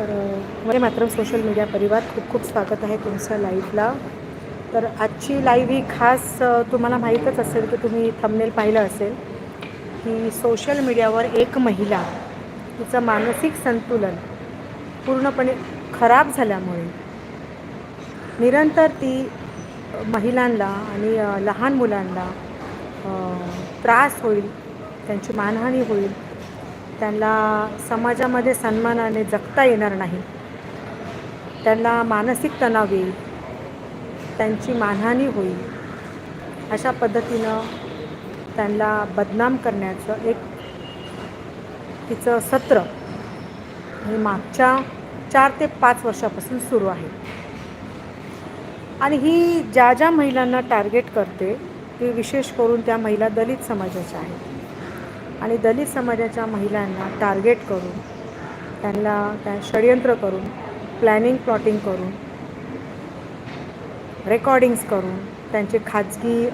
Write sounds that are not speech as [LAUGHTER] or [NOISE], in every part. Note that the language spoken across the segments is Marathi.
तर मला मात्र सोशल मीडिया परिवार खूप खूप स्वागत आहे तुमच्या लाईव्हला तर आजची लाईव्ह ही खास तुम्हाला माहीतच असेल की तुम्ही थंबनेल पाहिलं असेल की सोशल मीडियावर एक महिला तिचं मानसिक संतुलन पूर्णपणे खराब झाल्यामुळे निरंतर ती महिलांना आणि लहान मुलांना त्रास होईल त्यांची मानहानी होईल त्यांना समाजामध्ये सन्मानाने जगता येणार नाही. त्यांना मानसिक तणाव येईल. त्यांची मानहानी होईल. अशा पद्धतीनं त्यांना बदनाम करण्याचं एक तिचं सत्र हे मागच्या चार ते पाच वर्षापासून सुरू आहे. आणि ही ज्या ज्या महिलांना टार्गेट करते ती विशेष करून त्या महिला दलित समाजाच्या आहेत. आणि दलित समाजाच्या महिलांना टार्गेट करून त्यांना त्या षडयंत्र करून प्लॅनिंग प्लॉटिंग करून रेकॉर्डिंग्स करून त्यांचे खाजगी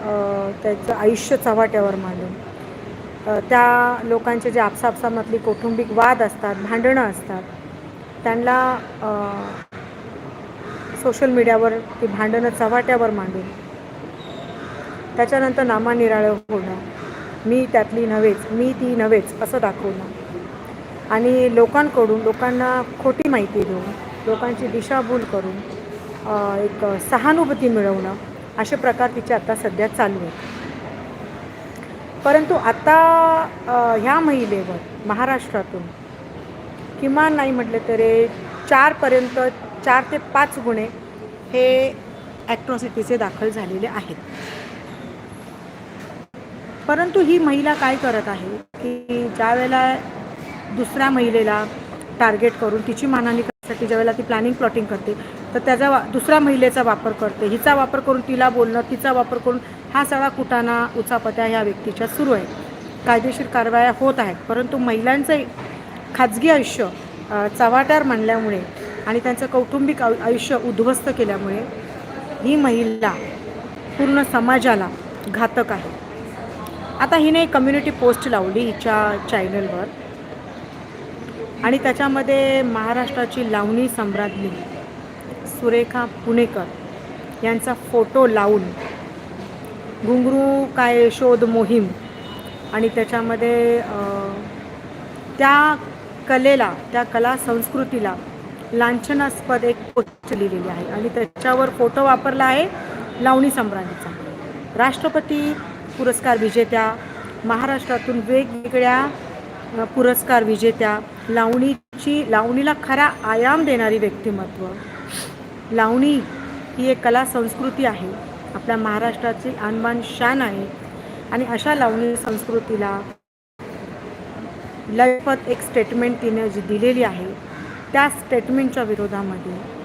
त्याचं आयुष्य चव्हाट्यावर मांडून त्या लोकांचे जे आपसापसामधली कौटुंबिक वाद असतात भांडणं असतात त्यांना सोशल मीडियावर ती भांडणं चव्हाट्यावर मांडून त्याच्यानंतर नामानिराळं होणं मी त्यातली नव्हेच मी ती नव्हेच असं दाखवणं आणि लोकांकडून लोकांना खोटी माहिती देऊन लोकांची दिशाभूल करून एक सहानुभूती मिळवणं असे प्रकार तिचे आता सध्या चालू आहेत. परंतु आता ह्या महिलेवर महाराष्ट्रातून किमान नाही म्हटलं तरी चारपर्यंत चार ते पाच गुन्हे हे ॲक्ट्रॉसिटीचे दाखल झालेले आहेत. परंतु ही महिला काय करत आहे? की ज्या वेळेला दुसऱ्या महिलेला टार्गेट करून तिची मानहानी करण्यासाठी ज्यावेळेला ती प्लॅनिंग प्लॉटिंग करते तर त्याचा वा दुसऱ्या महिलेचा वापर करते. हिचा वापर करून तिला बोलणं तिचा वापर करून हा सगळा कुटाणा उचापत्या ह्या व्यक्तीच्या सुरू आहे. कायदेशीर कारवाया होत आहेत. परंतु महिलांचं खाजगी आयुष्य चव्हाट्यार चव्हाट्यावर मांडल्यामुळे आणि त्यांचं कौटुंबिक आयु- आयुष्य उद्ध्वस्त केल्यामुळे ही महिला पूर्ण समाजाला घातक आहे. आता हिने एक कम्युनिटी पोस्ट लावली हिच्या चॅनलवर आणि त्याच्यामध्ये महाराष्ट्राची लावणी सम्राज्ञी सुरेखा पुणेकर यांचा फोटो लावून घुंगरू काय शोध मोहीम आणि त्याच्यामध्ये त्या कलेला त्या कला संस्कृतीला लांछनास्पद एक पोस्ट लिहिलेली आहे. आणि त्याच्यावर फोटो वापरला आहे लावणी सम्राज्ञीचा. राष्ट्रपती पुरस्कार विजेत्या महाराष्ट्रातून वेगवेगळ्या पुरस्कार विजेत्या लावणीची लावणीला खरा आयाम देणारी व्यक्तिमत्व. लावणी ही एक कला संस्कृती आहे. आपल्या महाराष्ट्राची अनमान शान आहे. आणि अशा लावणी संस्कृतीला लयपत एक स्टेटमेंट तिने जी दिलेली आहे त्या स्टेटमेंटच्या विरोधामध्ये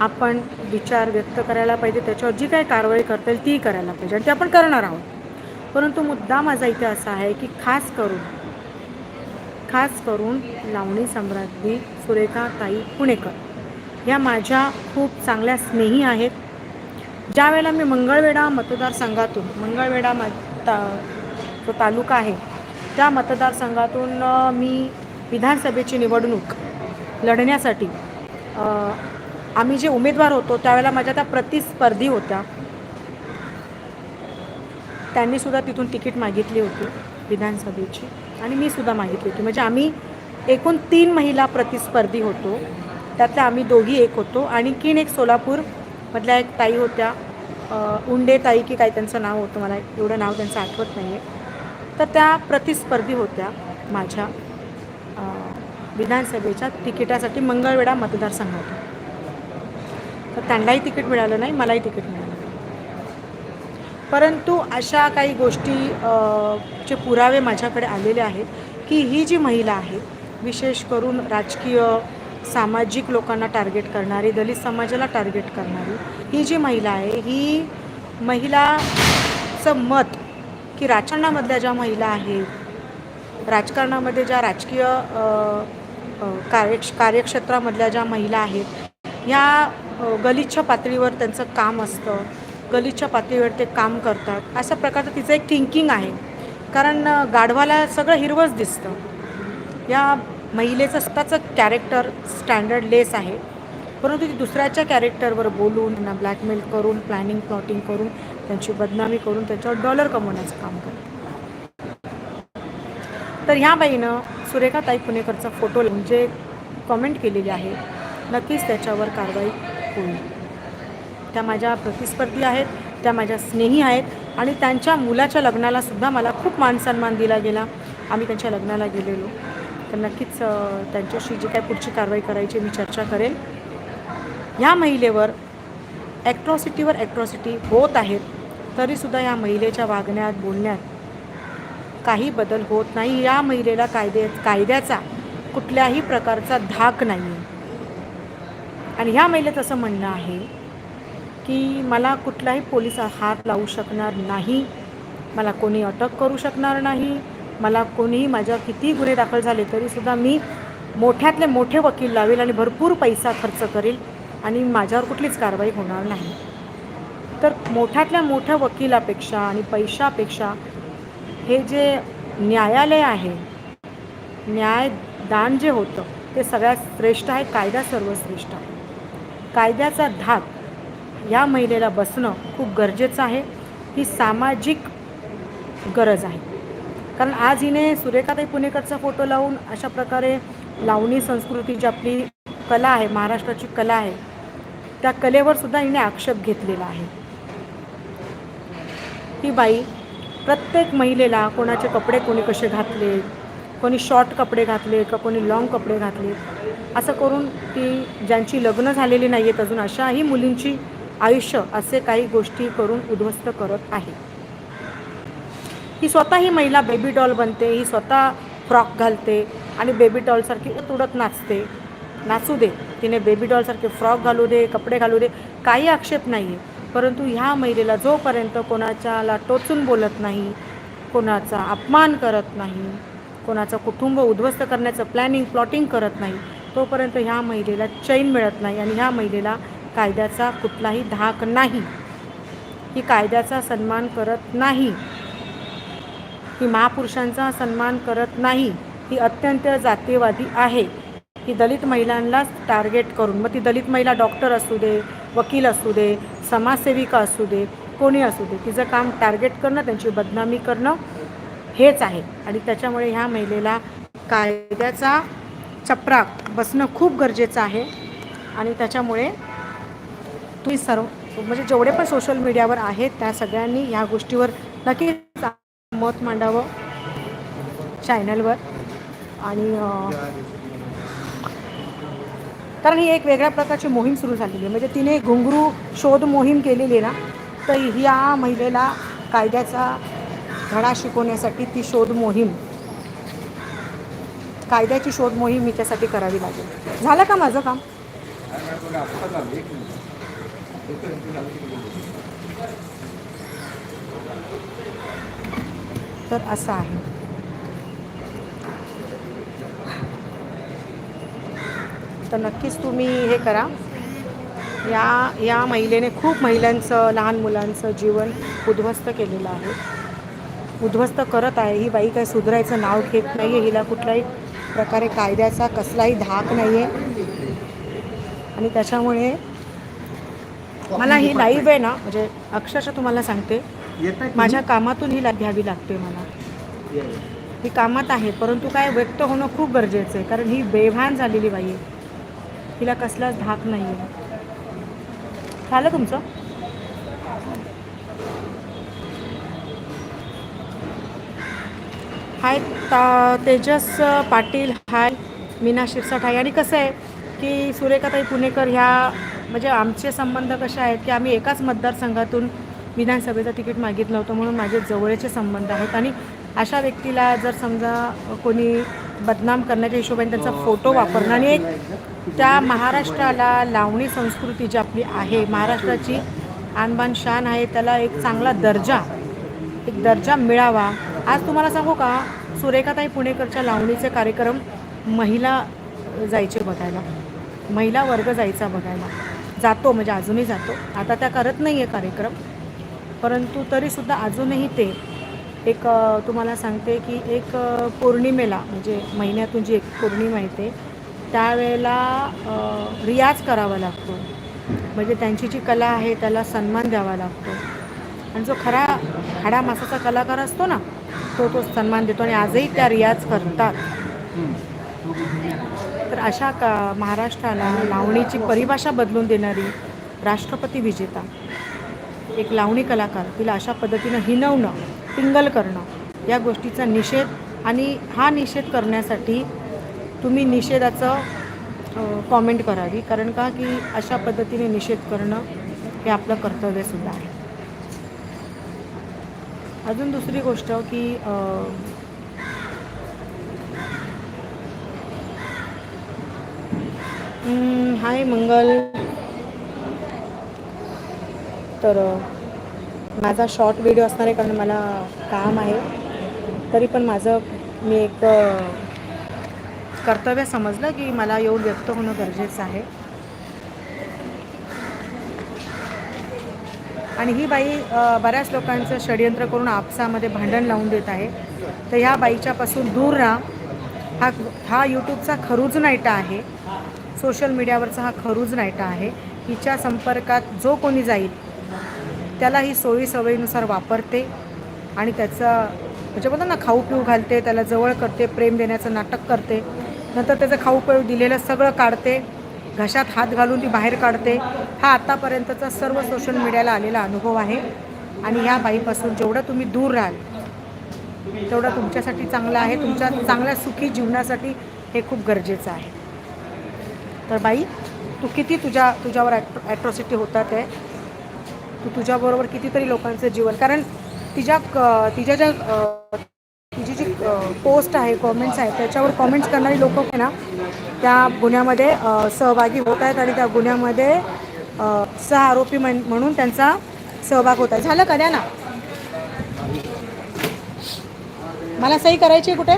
आपण विचार व्यक्त करायला पाहिजे त्याच्यावर जी काही कारवाई करता येईल ती करायला पाहिजे. आणि ते आपण करणार आहोत. परंतु मुद्दा माझा इथे असा आहे की खास करून खास करून लावणी सम्राज्ञी सुरेखा ताई पुणेकर या माझ्या खूप चांगल्या स्नेही आहेत. ज्या वेळेला मी मंगळवेढा मतदारसंघातून मंगळवेढा म ता जो तालुका आहे त्या मतदारसंघातून मी विधानसभेची निवडणूक लढण्यासाठी आम्ही जे उमेदवार होतो त्यावेळेला माझ्या त्या प्रतिस्पर्धी होत्या. त्यांनी सुद्धा तिथून तिकीट मागितली होती विधानसभेची. आणि मी सुद्धा मागितली होती. म्हणजे आम्ही एकूण तीन महिला प्रतिस्पर्धी होतो. त्यातल्या आम्ही दोघी एक होतो. आणखीन एक सोलापूरमधल्या एक ताई होत्या. उंडे ताई की काय त्यांचं नाव होतं मला एवढं नाव त्यांचं आठवत नाही आहे तर त्या प्रतिस्पर्धी होत्या माझ्या विधानसभेच्या तिकिटासाठी मंगळवेढा मतदारसंघातून तर त्यांनाही तिकीट मिळालं नाही मलाही तिकीट मिळालं नाही. परंतु अशा काही गोष्टी चे पुरावे माझ्याकडे आलेले आहेत की ही जी महिला आहे विशेष करून राजकीय सामाजिक लोकांना टार्गेट करणारी दलित समाजाला टार्गेट करणारी ही जी महिला आहे ही महिलाचं मत की राजकारणामधल्या ज्या महिला आहेत राजकारणामध्ये ज्या राजकीय कार्यक्ष कार्य कार्यक्षेत्रामधल्या ज्या महिला आहेत ह्या गलिच्छ पातळीवर त्यांचं काम असतं. गलिच्छ पातळीवर ते काम करतात. अशा प्रकारचं तिचं एक थिंकिंग आहे. कारण गाढवाला सगळं हिरवंच दिसतं. या महिलेचं स्वतःचं कॅरेक्टर स्टँडर्ड लेस आहे. परंतु ती दुसऱ्याच्या कॅरेक्टरवर बोलून त्यांना ब्लॅकमेल करून प्लॅनिंग प्लॉटिंग करून त्यांची बदनामी करून त्याच्यावर डॉलर कमवण्याचं काम करते तर ह्या बाईनं सुरेखाताई पुणेकरचा फोटो म्हणजे कॉमेंट केलेली आहे नक्कीच त्याच्यावर कारवाई होईल. त्या माझ्या प्रतिस्पर्धी आहेत त्या माझ्या स्नेही आहेत आणि त्यांच्या मुलाच्या लग्नाला सुद्धा मला खूप मान सन्मान दिला गेला. आम्ही त्यांच्या लग्नाला गेलेलो. तर नक्कीच त्यांच्याशी जी काय पुढची कारवाई करायची मी चर्चा करेल. ह्या महिलेवर ॲक्ट्रॉसिटीवर ॲक्ट्रॉसिटी होत आहेत तरीसुद्धा या महिलेच्या वागण्यात बोलण्यात काही बदल होत नाही. या महिलेला कायदे कायद्याचा कुठल्याही प्रकारचा धाक नाही आहे आणि ह्या महिलेत असं म्हणणं आहे की मला कुठलाही पोलीस हात लावू शकणार नाही. मला कोणी अटक करू शकणार नाही. मला कोणीही माझ्या किती गुन्हे दाखल झाले तरीसुद्धा मी मोठ्यातले मोठे वकील लावेल आणि भरपूर पैसा खर्च करेल आणि माझ्यावर कुठलीच कारवाई होणार नाही. तर मोठ्यातल्या मोठ्या वकिलापेक्षा आणि पैशापेक्षा हे जे न्यायालय आहे न्यायदान जे होतं ते सगळ्यात श्रेष्ठ आहे कायदा सर्वश्रेष्ठ आहे. कायद्याचा धाक या महिलेला बसणं खूप गरजेचं आहे. ही सामाजिक गरज आहे. कारण आज हिने सुरेखाताई पुणेकरचा फोटो लावून अशा प्रकारे लावणी संस्कृती जी आपली कला आहे महाराष्ट्राची कला आहे त्या कलेवर सुद्धा हिने आक्षेप घेतलेला आहे. ही बाई प्रत्येक महिलेला कोणाचे कपडे कोणी कसे घातले कोणी शॉर्ट कपडे घातले का कोणी लॉंग कपडे घातले असं करून ती ज्यांची लग्न झालेली नाही आहेत अजून अशाही मुलींची आयुष्य असे काही गोष्टी करून उद्ध्वस्त करत आहे. ही स्वतः ही महिला बेबी डॉल बनते ही स्वतः फ्रॉक घालते आणि बेबी डॉलसारखी उडत नाचते. नाचू दे तिने बेबी डॉलसारखे फ्रॉक घालू दे कपडे घालू दे काही आक्षेप नाही आहे परंतु ह्या महिलेला जोपर्यंत कोणाच्याला टोचून बोलत नाही कोणाचा अपमान करत नाही कोणाचं कुटुंब उद्ध्वस्त करण्याचं प्लॅनिंग प्लॉटिंग करत नाही तोपर्यंत ह्या महिलेला चैन मिळत नाही आणि ह्या महिलेला कायद्याचा कुठलाही धाक नाही. ही कायद्याचा सन्मान करत नाही. ही महापुरुषांचा सन्मान करत नाही. ही अत्यंत जातीयवादी आहे. ही दलित महिलांनाच टार्गेट करून मग ती दलित महिला डॉक्टर असू दे वकील असू दे समाजसेविका असू दे कोणी असू दे तिचं काम टार्गेट करणं त्यांची बदनामी करणं हेच आहे. आणि त्याच्यामुळे ह्या महिलेला कायद्याचा चपराक बसणं खूप गरजेचं आहे. आणि त्याच्यामुळे तुम्ही सर्व म्हणजे जेवढे पण सोशल मीडियावर आहेत त्या सगळ्यांनी ह्या गोष्टीवर नक्कीच मत मांडावं चॅनलवर आणि कारण ही एक वेगळ्या प्रकारची मोहीम सुरू झालेली आहे. म्हणजे तिने घुंगरू शोध मोहीम केलेली आहे ना तर ह्या महिलेला कायद्याचा धडा शिकवण्यासाठी ती शोध मोहीम कायद्याची शोध मोहीम हिच्यासाठी करावी लागेल. झालं का माझं काम? तर असं आहे. तर नक्कीच तुम्ही हे करा. या या महिलेने खूप महिलांचं लहान मुलांचं जीवन उद्ध्वस्त केलेलं आहे. उद्ध्वस्त करत आहे. ही बाई काही सुधरायचं नाव घेत नाही आहे हिला कुठलाही प्रकारे कायद्याचा कसलाही धाक नाही आहे आणि त्याच्यामुळे मला ही लाईव्ह आहे ना म्हणजे अक्षरशः तुम्हाला सांगते माझ्या कामातून ही लाईव्ह घ्यावी लागते मला. ही कामात आहे परंतु काय व्यक्त होणं खूप गरजेचं आहे कारण ही बेभान झालेली बाई आहे. हिला कसलाच धाक नाही आहे झालं तुमचं? हाय ता तेजस पाटील हाय मीना शिरसाट हाय. आणि कसं आहे की सुरेखाताई पुणेकर ह्या म्हणजे आमचे संबंध कसे आहेत की आम्ही एकाच मतदारसंघातून विधानसभेचं तिकीट मागितलं होतं म्हणून माझे जवळचे संबंध आहेत. आणि अशा व्यक्तीला जर समजा कोणी बदनाम करण्याच्या हिशोबाने त्यांचा फोटो वापरणं आणि एक त्या महाराष्ट्राला लावणी संस्कृती जी आपली आहे महाराष्ट्राची आणबान शान आहे त्याला एक चांगला दर्जा एक दर्जा मिळावा आज तुम्हाला सांगू का सुरेखाताई पुणेकरच्या लावणीचे कार्यक्रम महिला जायचे बघायला. महिला वर्ग जायचा बघायला. जातो म्हणजे अजूनही जातो. आता त्या करत नाही आहे कार्यक्रम. परंतु तरीसुद्धा अजूनही ते एक तुम्हाला सांगते की एक पौर्णिमेला म्हणजे महिन्यातून जी एक पौर्णिमा येते त्यावेळेला रियाज करावा लागतो. म्हणजे त्यांची जी कला आहे त्याला सन्मान द्यावा लागतो. आणि जो खरा खडा मासाचा कलाकार असतो ना तो तो सन्मान देतो आणि आजही त्या रियाज करतात. तर अशा का महाराष्ट्राला लावणीची परिभाषा बदलून देणारी राष्ट्रपती विजेता एक लावणी कलाकार तिला अशा पद्धतीनं हिनवणं पिंगल करणं या गोष्टीचा निषेध आणि हा निषेध करण्यासाठी तुम्ही निषेधाचं कॉमेंट करावी. कारण का? की अशा पद्धतीने निषेध करणं हे आपलं कर्तव्यसुद्धा आहे. अजून दुसरी गोष्ट की हाय मंगल. तर माझा शॉर्ट व्हिडिओ असणार आहे कारण मला काम आहे. तरी पण माझं मी एक कर्तव्य समजलं की मला येऊन व्यक्त होणं गरजेचं आहे. आणि ही बाई बऱ्याच लोकांचं षडयंत्र करून आपसामध्ये भांडण लावून देत आहे. तर ह्या बाईच्यापासून दूर राहा. हा हा यूट्यूबचा खरूज नायटा आहे. सोशल मीडियावरचा हा खरूज नायटा आहे. हिच्या संपर्कात जो कोणी जाईल त्याला ही सोयी सवयीनुसार वापरते आणि त्याचं म्हणजे बोला ना खाऊ पिऊ घालते त्याला जवळ करते प्रेम देण्याचं नाटक करते. नंतर त्याचं खाऊ पिऊ दिलेलं सगळं काढते. घशात हात घालून ती बाहेर काढते. हा आत्तापर्यंतचा सर्व सोशल मीडियाला आलेला अनुभव आहे. आणि ह्या बाईपासून जेवढं तुम्ही दूर राहाल तेवढं तुमच्यासाठी चांगलं आहे. तुमच्या चांगल्या सुखी जीवनासाठी हे खूप गरजेचं आहे. तर बाई तू किती तुझ्या तुझ्यावर ॲट्रो ॲट्रॉसिटी होतात आहे तू तुझ्याबरोबर कितीतरी लोकांचं जीवन कारण तिच्या क- तिच्या ज्या तिची जी पोस्ट आहे कॉमेंट्स आहेत. त्याच्यावर कॉमेंट्स करणारी लोक आहे ना त्या गुन्ह्यामध्ये सहभागी होत आहेत आणि त्या गुन्ह्यामध्ये सहा सह आरोपी म्हण म्हणून त्यांचा सहभाग होत आहे. झालं का? द्या ना. मला सही करायची आहे कुठे?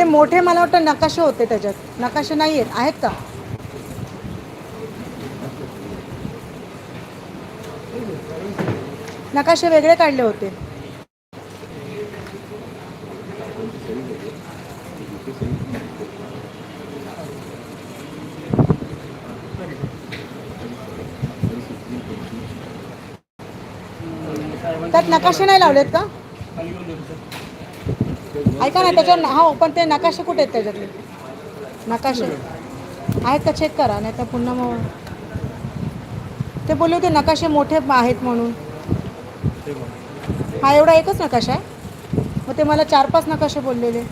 ते मोठे मला वाटतं नकाशे होते त्याच्यात. नकाशे नाही आहेत आहेत का? नकाशे वेगळे काढले होते. त्यात नकाशे नाही लावलेत का? ऐका ना त्याच्यावर हो पण ते नकाशे कुठे आहेत त्याच्यातले? नकाशे. आहेत का? चेक करा नाही तर पुन्हा मग ते बोलले होते नकाशे मोठे आहेत म्हणून. हा एवढा एकच नकाशा आहे? मग ते मला चार पाच नकाशे बोललेले.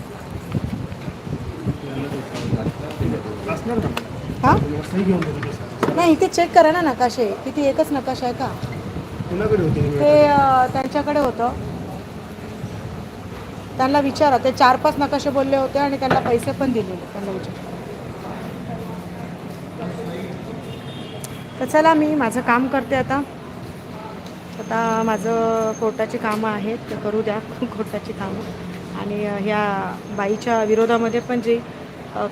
हा? नाही इथे चेक करा ना नकाशे. किती एकच नकाशा आहे का? ते? त्यांच्याकडे होतं. त्यांना विचारा. ते चार पाच नकाशे बोलले होते आणि त्यांना पैसे पण दिले त्यांना विचार. तर चला मी माझं काम करते आता. आता माझं कोर्टाची कामं आहेत ते करू द्या [LAUGHS] कोर्टाची कामं. आणि ह्या बाईच्या विरोधामध्ये पण जी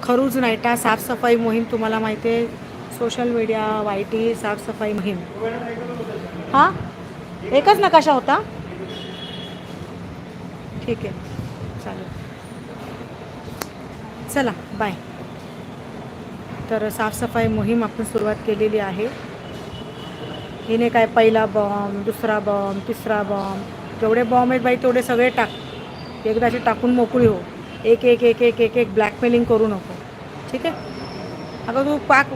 खरूज नाईटा साफसफाई मोहीम तुम्हाला माहिती आहे. सोशल मीडिया वाय टी साफसफाई मोहीम. हां? एकच नकाशा होता? ठीक आहे चालेल चला बाय तर साफसफाई मोहीम आपण सुरुवात केलेली आहे. हिने काय पहिला बॉम्ब दुसरा बॉम्ब तिसरा बॉम्ब जेवढे बॉम्ब आहेत बाई तेवढे सगळे टाक. एकदाचे टाकून मोकळी हो. एक एक एक एक एक एक ब्लॅकमेलिंग करू नको. ठीक आहे? अगं तू पाक.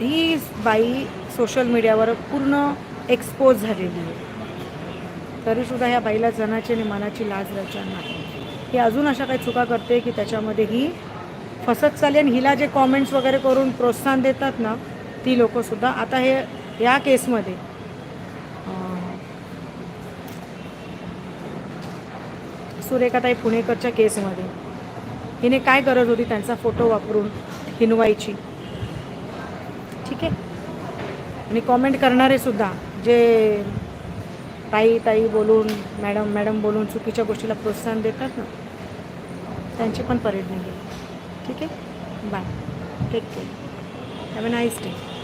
ही बाई सोशल मीडियावर पूर्ण एक्सपोज झालेली आहे. तरीसुद्धा ह्या बाईला जनाची आणि मनाची लाज रचना नाही. ही अजून अशा काही चुका करते की त्याच्यामध्ये ही फसत चालली आणि हिला जे कॉमेंट्स वगैरे करून प्रोत्साहन देतात ना ती लोकंसुद्धा आता हे या केसमध्ये सुरेखाताई पुणेकरच्या केसमध्ये हिने काय गरज होती त्यांचा फोटो वापरून हिनवायची ठीक आहे. आणि कॉमेंट करणारे सुद्धा जे ताई ताई बोलून मॅडम मॅडम बोलून चुकीच्या गोष्टीला प्रोत्साहन देतात ना त्यांची पण परेड नाही ठीक आहे bye take care have a nice day